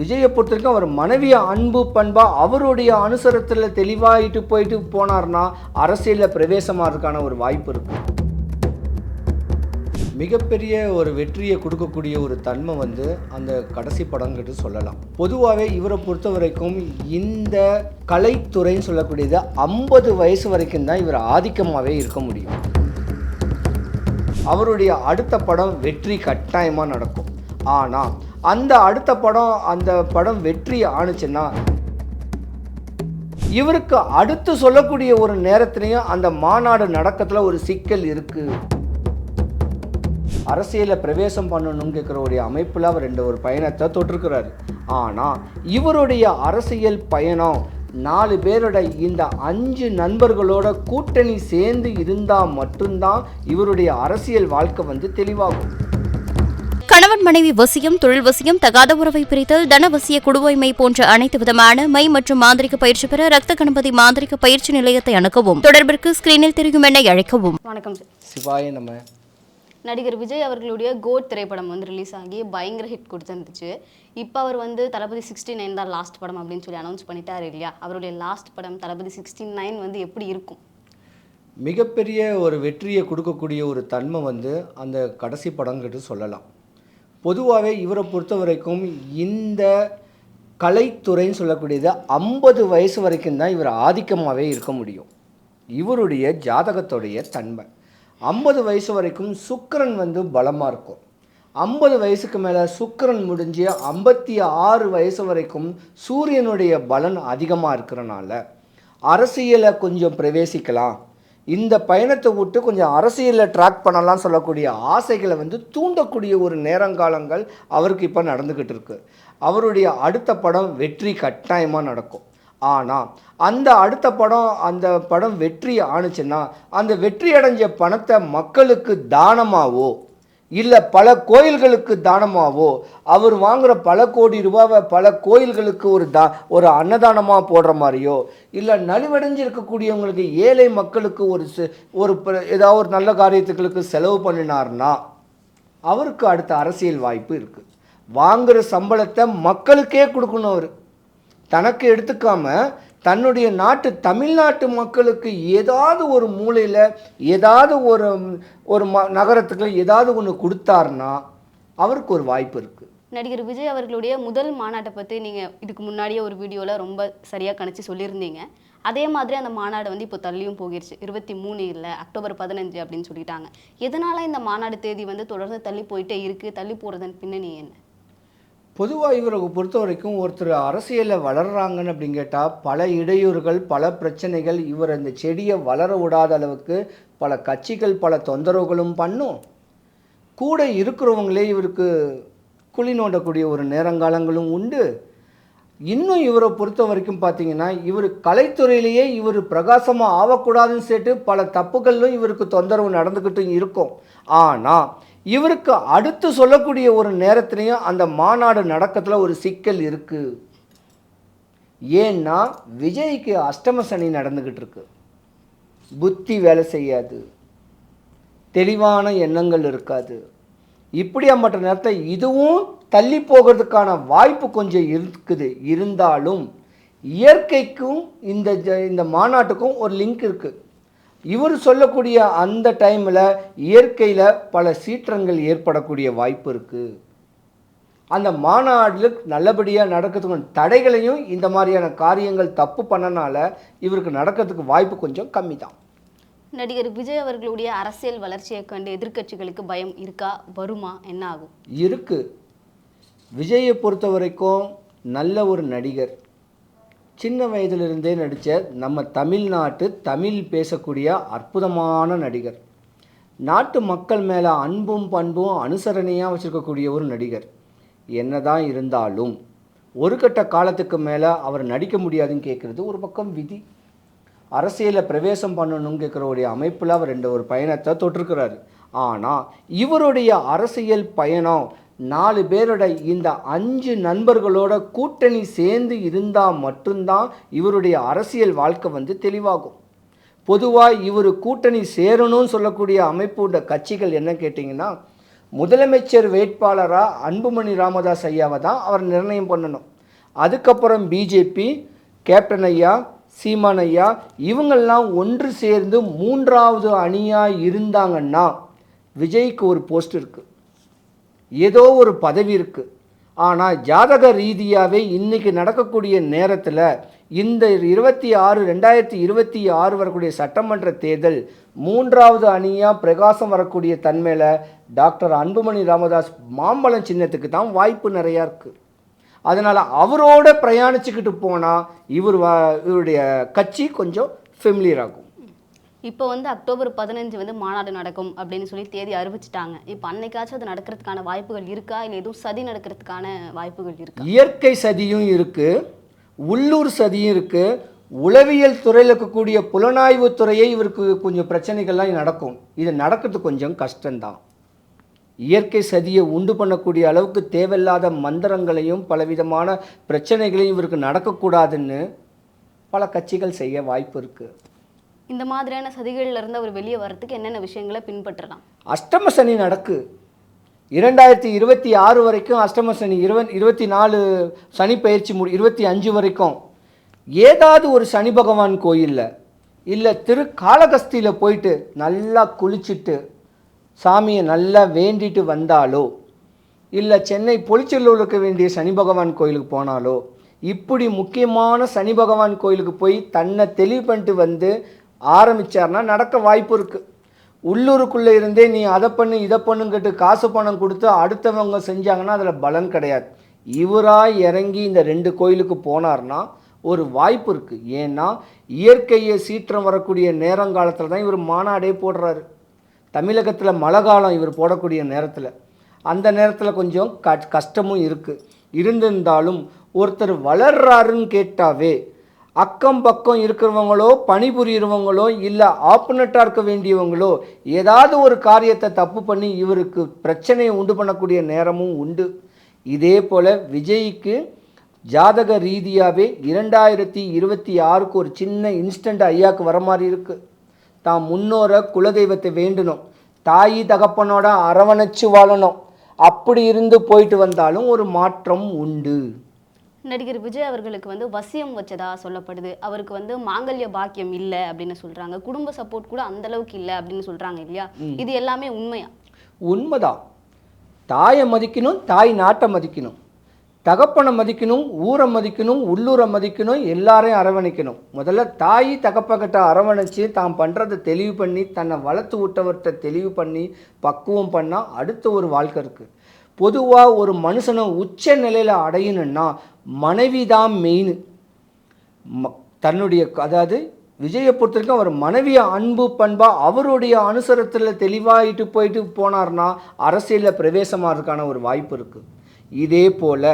விஜயை பொறுத்த வரைக்கும் அவர் மனைவிய அன்பு பண்பா அவருடைய அனுசரத்தில் தெளிவாயிட்டு போயிட்டு போனார்னா அரசியலில் பிரவேசமாகிறதுக்கான ஒரு வாய்ப்பு இருக்கு. மிகப்பெரிய ஒரு வெற்றியை கொடுக்கக்கூடிய ஒரு தன்மை வந்து அந்த கடைசி படங்கிறது சொல்லலாம். பொதுவாகவே இவரை பொறுத்த வரைக்கும் இந்த கலைத்துறைன்னு சொல்லக்கூடியது ஐம்பது வயசு வரைக்கும் தான் இவர் ஆதிக்கமாகவே இருக்க முடியும். அவருடைய அடுத்த படம் வெற்றி கட்டாயமாக நடக்கும். ஆனால் அந்த அடுத்த படம் அந்த படம் வெற்றி ஆணுச்சுன்னா இவருக்கு அடுத்து சொல்லக்கூடிய ஒரு நேரத்திலையும் அந்த மாநாடு நடக்கத்தில் ஒரு சிக்கல் இருக்கு. அரசியலில் பிரவேசம் பண்ணணும்னு ஒரு அமைப்பில் அவர் ரெண்டு ஒரு பயணத்தை தொட்டிருக்கிறார். ஆனால் இவருடைய அரசியல் பயணம் நாலு பேரோட இந்த அஞ்சு நண்பர்களோட கூட்டணி சேர்ந்து இருந்தால் மட்டும்தான் இவருடைய அரசியல் வாழ்க்கை வந்து தெளிவாகும். கணவன் மனைவி வசியம் தொழில் வசியம் தகாத உறவை பிரித்தல் தனவசிய குடுவைமை போன்ற அனைத்து விதமான மை மற்றும் மாந்திரிக பயிற்சி பெற ரத்த கணபதி மாந்திரிக பயிற்சி நிலையத்தை அணுகவும். தொடர்பிற்கு ஸ்கிரீனில் தெரியும் எண்ணை அழைக்கவும். வணக்கம் சார் சிவாய நம்ம நடிகர் விஜய் அவர்களுடைய கோட் திரைப்படம் வந்து ரிலீஸ் ஆகி பயங்கர ஹிட் கொடுத்துருந்துச்சு. இப்போ அவர் வந்து தளபதி சிக்ஸ்டி நைன் தான் லாஸ்ட் படம் அப்படின்னு சொல்லி அனௌன்ஸ் பண்ணிட்டாரு இல்லையா? அவருடைய லாஸ்ட் படம் தளபதி சிக்ஸ்டி நைன் வந்து எப்படி இருக்கும்? மிகப்பெரிய ஒரு வெற்றியை கொடுக்கக்கூடிய ஒரு தன்மை வந்து அந்த கடைசி படங்கிறது சொல்லலாம். பொதுவாகவே இவரை பொறுத்த வரைக்கும் இந்த கலைத்துறைன்னு சொல்லக்கூடியது ஐம்பது வயசு வரைக்கும் தான் இவர் ஆதிக்கமாகவே இருக்க முடியும். இவருடைய ஜாதகத்துடைய தன்மை. ஐம்பது வயசு வரைக்கும் சுக்கிரன் வந்து பலமாக இருக்கும். ஐம்பது வயசுக்கு மேலே சுக்கரன் முடிஞ்சு ஐம்பத்தி ஆறு வயசு வரைக்கும் சூரியனுடைய பலன் அதிகமாக இருக்கிறனால அரசியலை கொஞ்சம் பிரவேசிக்கலாம். இந்த பயணத்தை விட்டு கொஞ்சம் அரசியலில் ட்ராக் பண்ணலாம் சொல்லக்கூடிய ஆசைகளை வந்து தூண்டக்கூடிய ஒரு நேரங்காலங்கள் அவருக்கு இப்போ நடந்துக்கிட்டு இருக்கு. அவருடைய அடுத்த படம் வெற்றி கட்டாயமாக நடக்கும். ஆனால் அந்த அடுத்த படம் அந்த படம் வெற்றி ஆணுச்சுன்னா அந்த வெற்றி அடைஞ்ச பணத்தை மக்களுக்கு தானமாவோ? இல்லை பல கோயில்களுக்கு தானமாவோ அவர் வாங்குகிற பல கோடி ரூபாவை பல கோயில்களுக்கு ஒரு தா ஒரு அன்னதானமாக போடுற மாதிரியோ இல்லை நலிவடைஞ்சு இருக்கக்கூடியவங்களுக்கு ஏழை மக்களுக்கு ஒரு செ- ஒரு ஏதாவது ஒரு நல்ல காரியத்துகளுக்கு செலவு பண்ணினார்னா அவருக்கு அடுத்த அரசியல் வாய்ப்பு இருக்குது வாங்குகிற சம்பளத்தை மக்களுக்கே கொடுக்கணும் அவர். தனக்கு எடுத்துக்காமல் தன்னுடைய நாட்டு தமிழ்நாட்டு மக்களுக்கு ஏதாவது ஒரு மூலையில் ஏதாவது ஒரு ஒரு ம நகரத்துக்கு ஏதாவது ஒன்று கொடுத்தாருன்னா அவருக்கு ஒரு வாய்ப்பு இருக்குது நடிகர் விஜய் அவர்களுடைய முதல் மாநாட்டை பற்றி நீங்கள் இதுக்கு முன்னாடியே ஒரு வீடியோவில் ரொம்ப சரியாக கணிச்சு சொல்லியிருந்தீங்க. அதே மாதிரி அந்த மாநாடு வந்து இப்போ தள்ளியும் போகிருச்சு. இருபத்தி மூணு இல்லை அக்டோபர் பதினஞ்சு அப்படின்னு சொல்லிட்டாங்க. எதனால் இந்த மாநாடு தேதி வந்து தொடர்ந்து தள்ளி போயிட்டே இருக்குது தள்ளி போகிறதன் பின்னணி என்ன? பொதுவாக இவரை பொறுத்த வரைக்கும் ஒருத்தர் அரசியலில் வளர்றாங்கன்னு அப்படின்னு கேட்டால் பல இடையூறுகள் பல பிரச்சனைகள் இவர் அந்த செடியை வளர விடாத அளவுக்கு பல கட்சிகள் பல தொந்தரவுகளும் பண்ணும். கூட இருக்கிறவங்களே இவருக்கு குழி நோண்டக்கூடிய ஒரு நேரங்காலங்களும் உண்டு. இன்னும் இவரை பொறுத்த வரைக்கும் பார்த்தீங்கன்னா இவர் கலைத்துறையிலேயே இவர் பிரகாசமாக ஆகக்கூடாதுன்னு சொல்லிட்டு பல தப்புகளிலும் இவருக்கு தொந்தரவு நடந்துக்கிட்டும் இருக்கும். ஆனால் இவருக்கு அடுத்து சொல்லக்கூடிய ஒரு நேரத்துலையும் அந்த மாநாடு நடக்கத்தில் ஒரு சிக்கல் இருக்குது ஏன்னா விஜய்க்கு அஷ்டம சனி நடந்துக்கிட்டு இருக்கு புத்தி வேலை செய்யாது. தெளிவான எண்ணங்கள் இருக்காது. இப்படியாப்பட்ட நேரத்தை இதுவும் தள்ளி போகிறதுக்கான வாய்ப்பு கொஞ்சம் இருக்குது. இருந்தாலும் இயற்கைக்கும் இந்த ஜ- இந்த மாநாட்டுக்கும் ஒரு லிங்க் இருக்குது இவர் சொல்லக்கூடிய அந்த டைமில் இயற்கையில் பல சீற்றங்கள் ஏற்படக்கூடிய வாய்ப்பு இருக்குது அந்த மாநாட்டில் நல்லபடியாக நடக்கிறதுக்கு தடைகளையும் இந்த மாதிரியான காரியங்கள் தப்பு பண்ணனால இவருக்கு நடக்கிறதுக்கு வாய்ப்பு கொஞ்சம் கம்மி தான் நடிகர் விஜய் அவர்களுடைய அரசியல் வளர்ச்சியை கண்டு எதிர்க்கட்சிகளுக்கு பயம் இருக்கா? வருமா? என்ன ஆகும் இருக்கு. விஜயை பொறுத்த வரைக்கும் நல்ல ஒரு நடிகர். சின்ன வயதிலிருந்தே நடித்த நம்ம தமிழ்நாட்டு தமிழ் பேசக்கூடிய அற்புதமான நடிகர். நாட்டு மக்கள் மேலே அன்பும் பண்பும் அனுசரணையாக வச்சுருக்கக்கூடிய ஒரு நடிகர். என்னதான் இருந்தாலும் ஒரு கட்ட காலத்துக்கு மேலே அவர் நடிக்க முடியாதுன்னு கேட்குறது ஒரு பக்கம் விதி. அரசியலில் பிரவேசம் பண்ணணும்னு கேட்குறவுடைய அமைப்பில் அவர் ரெண்டு ஒரு பயணத்தை தொட்டிருக்கிறாரு. ஆனால் இவருடைய அரசியல் பயணம் நாலு பேரோட இந்த அஞ்சு நண்பர்களோட கூட்டணி சேர்ந்து இருந்தால் மட்டும்தான் இவருடைய அரசியல் வாழ்க்கை வந்து தெளிவாகும். பொதுவாக இவர் கூட்டணி சேரணும்னு சொல்லக்கூடிய அமைப்போட கட்சிகள் என்ன கேட்டிங்கன்னா முதலமைச்சர் வேட்பாளராக அன்புமணி ராமதாஸ் ஐயாவை தான் அவர் நிர்ணயம் பண்ணணும். அதுக்கப்புறம் பிஜேபி கேப்டன் ஐயா சீமான் ஐயா இவங்கெல்லாம் ஒன்று சேர்ந்து மூன்றாவது அணியாக இருந்தாங்கன்னா விஜய்க்கு ஒரு போஸ்ட் இருக்குது ஏதோ ஒரு பதவி இருக்குது ஆனால் ஜாதக ரீதியாகவே இன்றைக்கி நடக்கக்கூடிய நேரத்தில் இந்த இருபத்தி ஆறு ரெண்டாயிரத்தி இருபத்தி ஆறு வரக்கூடிய சட்டமன்ற தேர்தல் மூன்றாவது அணியாக பிரகாசம் வரக்கூடிய தன்மையில் டாக்டர் அன்புமணி ராமதாஸ் மாம்பழம் சின்னத்துக்கு தான் வாய்ப்பு நிறையா இருக்குது அதனால் அவரோட பிரயாணிச்சுக்கிட்டு போனால் இவர் வ- இவருடைய கட்சி கொஞ்சம் ஃபெமிலியர் ஆகும். இப்போ வந்து அக்டோபர் பதினஞ்சு வந்து மாநாடு நடக்கும் அப்படின்னு சொல்லி தேதி அறிவிச்சிட்டாங்க. இப்போ அன்னைக்காச்சும் அது நடக்கிறதுக்கான வாய்ப்புகள் இருக்கா? இல்லை எதுவும் சதி நடக்கிறதுக்கான வாய்ப்புகள் இருக்கா? இயற்கை சதியும் இருக்குது உள்ளூர் சதியும் இருக்குது உளவியல் துறையில் இருக்கக்கூடிய புலனாய்வு துறையே இவருக்கு கொஞ்சம் பிரச்சனைகள்லாம் நடக்கும். இது நடக்கிறது கொஞ்சம் கஷ்டம்தான். இயற்கை சதியை உண்டு பண்ணக்கூடிய அளவுக்கு தேவையில்லாத மந்திரங்களையும் பலவிதமான பிரச்சனைகளையும் இவருக்கு நடக்கக்கூடாதுன்னு பல கட்சிகள் செய்ய வாய்ப்பு இருக்குது இந்த மாதிரியான சதிகள்ல இருந்து அவர் வெளியே வரத்துக்கு என்னென்ன விஷயங்களை பின்பற்றலாம்? அஷ்டம சனி நடக்கு. இரண்டாயிரத்தி இருபத்தி ஆறு வரைக்கும் அஷ்டம சனி இருவ இருபத்தி நாலு சனி பயிற்சி முடி இருபத்தி அஞ்சு வரைக்கும் ஏதாவது ஒரு சனி பகவான் கோயிலில் இல்லை திரு காலகஸ்தியில் போயிட்டு நல்லா குளிச்சுட்டு சாமியை நல்லா வேண்டிட்டு வந்தாலோ இல்லை சென்னை பொலிச்செல்லூர் இருக்க வேண்டிய சனி பகவான் கோயிலுக்கு போனாலோ இப்படி முக்கியமான சனி பகவான் கோயிலுக்கு போய் தன்னை தெளிவு பண்ணிட்டு வந்து ஆரம்பித்தார்னா நடக்க வாய்ப்பு இருக்குது உள்ளூருக்குள்ளே இருந்தே நீ அதை பண்ணு இதை பண்ணுங்கிட்டு காசு பணம் கொடுத்து அடுத்தவங்க செஞ்சாங்கன்னா அதில் பலன் கிடையாது. இவராக இறங்கி இந்த ரெண்டு கோயிலுக்கு போனார்னா ஒரு வாய்ப்பு இருக்குது ஏன்னா இயற்கையை சீற்றம் வரக்கூடிய நேரங்காலத்தில் தான் இவர் மாநாடே போடுறாரு. தமிழகத்தில் மழை காலம் இவர் போடக்கூடிய நேரத்தில். அந்த நேரத்தில் கொஞ்சம் க கஷ்டமும் இருக்குது இருந்திருந்தாலும் ஒருத்தர் வளர்றாருன்னு கேட்டாவே அக்கம் பக்கம் இருக்கிறவங்களோ பணிபுரியிறவங்களோ இல்லை ஆப்பனட்டாக இருக்க வேண்டியவங்களோ ஏதாவது ஒரு காரியத்தை தப்பு பண்ணி இவருக்கு பிரச்சனையை உண்டு பண்ணக்கூடிய நேரமும் உண்டு. இதே போல் விஜய்க்கு ஜாதக ரீதியாகவே இரண்டாயிரத்தி இருபத்தி ஆறுக்கு ஒரு சின்ன இன்ஸ்டண்ட் ஐயாவுக்கு வர மாதிரி இருக்குது தான் முன்னோரை குலதெய்வத்தை வேண்டணும் தாயி தகப்பனோட அரவணைச்சு வாழணும். அப்படி இருந்து போயிட்டு வந்தாலும் ஒரு மாற்றம் உண்டு. நடிகர் விஜய் அவர்களுக்கு வந்து வசியம் வச்சதா சொல்லப்படுது. அவருக்கு வந்து மாங்கல்ய பாக்கியம் இல்லை அப்படின்னு சொல்றாங்க. குடும்ப சப்போர்ட் கூட அந்த அளவுக்கு இல்லை அப்படின்னு சொல்றாங்க இல்லையா? இது எல்லாமே உண்மையா? உண்மைதான். தாயை மதிக்கணும் தாய் நாட்டை மதிக்கணும். தகப்பனை மதிக்கணும் ஊரை மதிக்கணும் உள்ளூரை மதிக்கணும் எல்லாரையும் அரவணைக்கணும். முதல்ல தாய் தகப்பக்கிட்ட அரவணைச்சு தான் பண்ணுறதை தெளிவு பண்ணி தன்னை வளர்த்து விட்டவர்கிட்ட தெளிவு பண்ணி பக்குவம் பண்ணால் அடுத்த ஒரு வாழ்க்கை இருக்குது பொதுவாக ஒரு மனுஷனை உச்ச நிலையில் அடையணும்னா மனைவி தான் மெயின் ம- தன்னுடைய அதாவது விஜயை பொறுத்த வரைக்கும் அவர் மனைவியை அன்பு பண்பாக அவருடைய அனுசரத்தில் தெளிவாயிட்டு போயிட்டு போனார்னா அரசியலில் பிரவேசமாகிறதுக்கான ஒரு வாய்ப்பு இருக்குது இதே போல்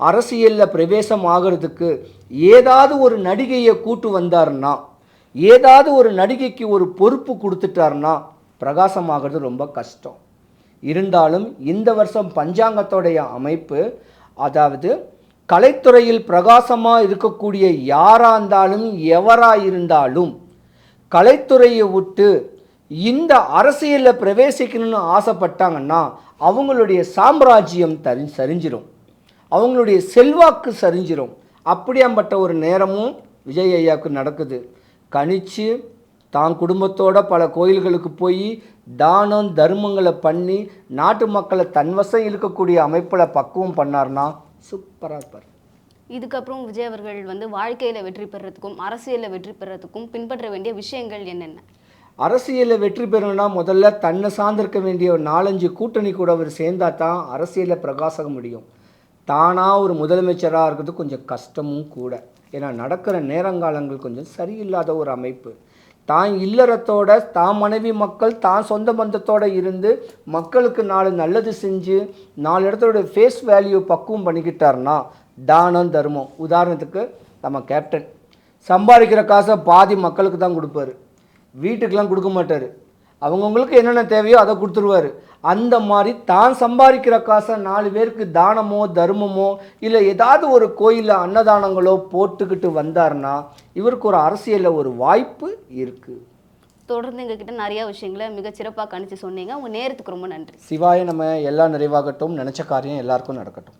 அரசியலில் பிரவேசம் ஆகிறதுக்கு ஏதாவது ஒரு நடிகையை கூட்டு வந்தாருன்னா ஏதாவது ஒரு நடிகைக்கு ஒரு பொறுப்பு கொடுத்துட்டாருன்னா பிரகாசமாகிறது ரொம்ப கஷ்டம். இருந்தாலும் இந்த வருஷம் பஞ்சாங்கத்தோடைய அமைப்பு அதாவது கலைத்துறையில் பிரகாசமாக இருக்கக்கூடிய யாராக இருந்தாலும் எவராக இருந்தாலும் கலைத்துறையை விட்டு இந்த அரசியலில் பிரவேசிக்கணும்னு ஆசைப்பட்டாங்கன்னா அவங்களுடைய சாம்ராஜ்யம் தரி சரிஞ்சிரும். அவங்களுடைய செல்வாக்கு சரிஞ்சிரும். அப்படியாம்பட்ட ஒரு நேரமும் விஜய் ஐயாவுக்கு நடக்குது. கணிச்சு தான் குடும்பத்தோட பல கோயில்களுக்கு போய் தானம் தர்மங்களை பண்ணி நாட்டு மக்களை தன்வசம் இழுக்கக்கூடிய அமைப்பில் பக்குவம் பண்ணார்னா சூப்பராக இருப்பார். இதுக்கப்புறம் விஜய் அவர்கள் வந்து வாழ்க்கையில வெற்றி பெறதுக்கும் அரசியல்ல வெற்றி பெறதுக்கும் பின்பற்ற வேண்டிய விஷயங்கள் என்னென்ன? அரசியலில் வெற்றி பெறணும்னா முதல்ல தன்னை சார்ந்திருக்க வேண்டிய ஒரு நாலஞ்சு கூட்டணி கூட அவர் சேர்ந்தா தான் அரசியலில் பிரகாசக முடியும். தானாக ஒரு முதலமைச்சராக இருக்கிறது கொஞ்சம் கஷ்டமும் கூட. ஏன்னா நடக்கிற நேரங்காலங்கள் கொஞ்சம் சரியில்லாத ஒரு அமைப்பு. தான் இல்லறத்தோட தான் மனைவி மக்கள் தான் சொந்த பந்தத்தோடு இருந்து மக்களுக்கு நாலு நல்லது செஞ்சு நாலு இடத்தோட ஃபேஸ் வேல்யூ பக்குவம் பண்ணிக்கிட்டாருன்னா தானம் தர்மம். உதாரணத்துக்கு நம்ம கேப்டன் சம்பாதிக்கிற காசை பாதி மக்களுக்கு தான் கொடுப்பாரு. வீட்டுக்கெலாம் கொடுக்க மாட்டார். அவங்கவுங்களுக்கு என்னென்ன தேவையோ அதை கொடுத்துருவாரு. அந்த மாதிரி தான் சம்பாதிக்கிற காசை நாலு பேருக்கு தானமோ தர்மமோ இல்லை ஏதாவது ஒரு கோயிலில் அன்னதானங்களோ போட்டுக்கிட்டு வந்தாருன்னா இவருக்கு ஒரு அரசியலில் ஒரு வாய்ப்பு இருக்குது தொடர்ந்து எங்ககிட்ட நிறைய விஷயங்களை மிகச் சிறப்பாக கணிச்சு சொன்னீங்க. உங்கள் நேரத்துக்கு ரொம்ப நன்றி. சிவாய நம்ம எல்லாம் நிறைவாகட்டும். நினச்ச காரியம் எல்லாருக்கும் நடக்கட்டும்.